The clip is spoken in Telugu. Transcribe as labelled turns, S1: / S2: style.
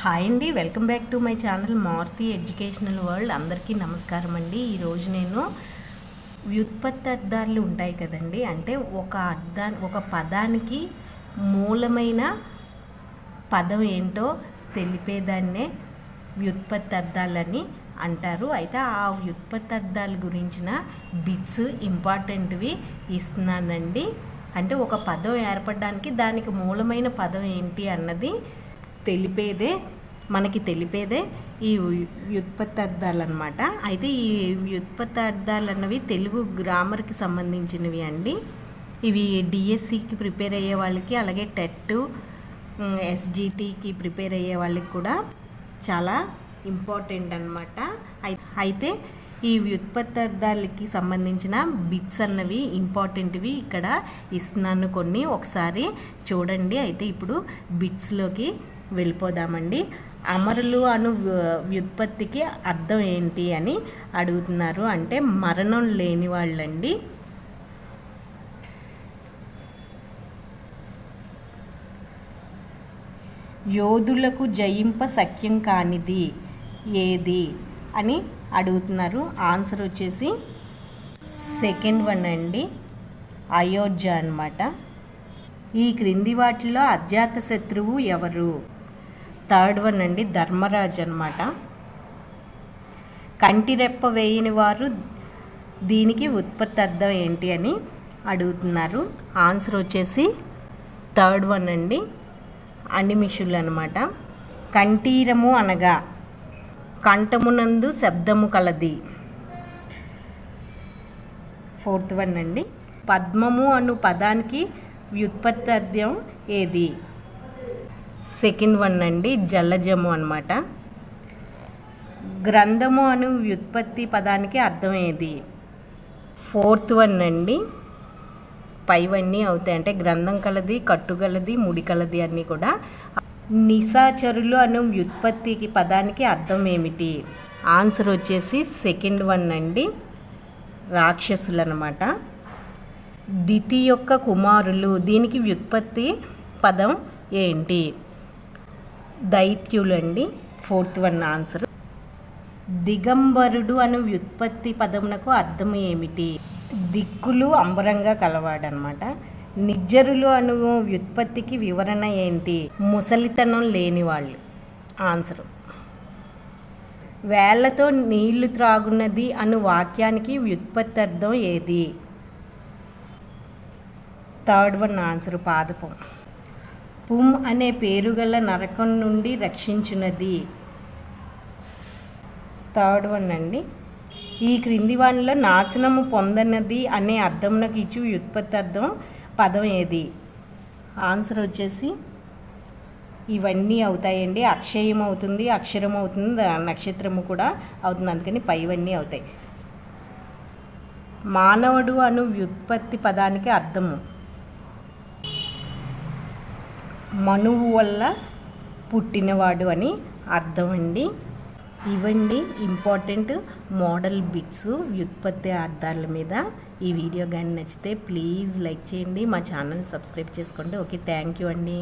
S1: హాయ్ అండి welcome back to my channel Maruti educational world. అందరికీ నమస్కారం అండి. ఈరోజు నేను వ్యుత్పత్తి అర్థాలు ఉంటాయి కదండి. అంటే ఒక అర్థా ఒక పదానికి మూలమైన పదం ఏంటో తెలిపేదాన్నే వ్యుత్పత్తి అర్థాలని అంటారు. అయితే ఆ వ్యుత్పత్తి అర్థాల గురించిన బిట్స్ ఇంపార్టెంట్వి ఇస్తున్నానండి. అంటే ఒక పదం ఏర్పడడానికి దానికి మూలమైన పదం ఏంటి అన్నది తెలిపేదే మనకి తెలిపేదే ఈ వ్యుత్పత్తార్థాలు అనమాట అయితే ఈ వ్యుత్పత్తార్థాలు అన్నవి తెలుగు గ్రామర్కి సంబంధించినవి అండి. ఇవి డిఎస్సికి ప్రిపేర్ అయ్యే వాళ్ళకి అలాగే టెట్ ఎస్జిటికి ప్రిపేర్ అయ్యే వాళ్ళకి కూడా చాలా ఇంపార్టెంట్ అనమాట అయితే ఈ వ్యుత్పత్తార్థాలకి సంబంధించిన బిట్స్ అన్నవి ఇంపార్టెంట్వి ఇక్కడ ఇస్తున్నాను కొన్ని. ఒకసారి చూడండి. అయితే ఇప్పుడు బిట్స్లోకి వెళ్ళిపోదామండి. అమరులు అను వ్యుత్పత్తికి అర్థం ఏంటి అని అడుగుతున్నారు. అంటే మరణం లేని వాళ్ళండి. యోధులకు జయింప సఖ్యం కానిది ఏది అని అడుగుతున్నారు. ఆన్సర్ వచ్చేసి సెకండ్ వన్ అండి. అయోధ్య అనమాట ఈ క్రింది వాటిలో అజాత శత్రువు ఎవరు? థర్డ్ వన్ అండి ధర్మరాజ్ అనమాట కంటిరెప్ప వేయని వారు దీనికి ఉత్పత్తి అర్థం ఏంటి అని అడుగుతున్నారు. ఆన్సర్ వచ్చేసి థర్డ్ వన్ అండి అనిమిషులు అనమాట కంఠీరము అనగా కంఠమునందు శబ్దము కలది. ఫోర్త్ వన్ అండి పద్మము అను పదానికి వ్యుత్పత్తి అర్థం ఏది? సెకండ్ వన్ అండి జల్లజము అనమాట గ్రంథము అను వ్యుత్పత్తి పదానికి అర్థం ఏది? ఫోర్త్ వన్ అండి. పైవన్నీ అవుతాయి. అంటే గ్రంథం కలది కట్టుగలది ముడి కలది అన్నీ కూడా. నిశాచరులు అను వ్యుత్పత్తికి పదానికి అర్థం ఏమిటి? ఆన్సర్ వచ్చేసి సెకండ్ వన్ అండి. రాక్షసులు అనమాట దితి యొక్క కుమారులు. దీనికి వ్యుత్పత్తి పదం ఏంటి? దైత్యులండి. ఫోర్త్ వన్ ఆన్సర్ దిగంబరుడు అను వ్యుత్పత్తి పదమునకు అర్థం ఏమిటి? దిక్కులు అంబరంగా కలవాడనమాట. నిజ్జరులు అను వ్యుత్పత్తికి వివరణ ఏంటి? ముసలితనం లేని వాళ్ళు ఆన్సర్ వేళ్ళతో నీళ్ళు త్రాగున్నది అను వాక్యానికి వ్యుత్పత్తి అర్థం ఏది? థర్డ్ వన్ ఆన్సర్ పాదపం. పుమ్ అనే పేరు గల నరకం నుండి రక్షించున్నది థర్డ్ వన్ అండి. ఈ క్రింది వానిలో నాశనము పొందనది అనే అర్థమునకు ఇచ్చు వ్యుత్పత్తి అర్థం పదం ఏది? ఆన్సర్ వచ్చేసి ఇవన్నీ అవుతాయండి. అక్షయం అవుతుంది అక్షరం అవుతుంది నక్షత్రము కూడా అవుతుంది. అందుకని పైవన్నీ అవుతాయి. మానవుడు అను వ్యుత్పత్తి పదానికి అర్థము. మనువు వల్ల పుట్టినవాడు అని అర్థం అండి ఇవండి ఇంపార్టెంట్ మోడల్ బిట్స్ వ్యుత్పత్తి అర్థాల మీద. ఈ వీడియో కానీ నచ్చితే ప్లీజ్ లైక్ చేయండి. మా ఛానల్ సబ్స్క్రైబ్ చేసుకోండి. ఓకే థ్యాంక్ యూ అండి.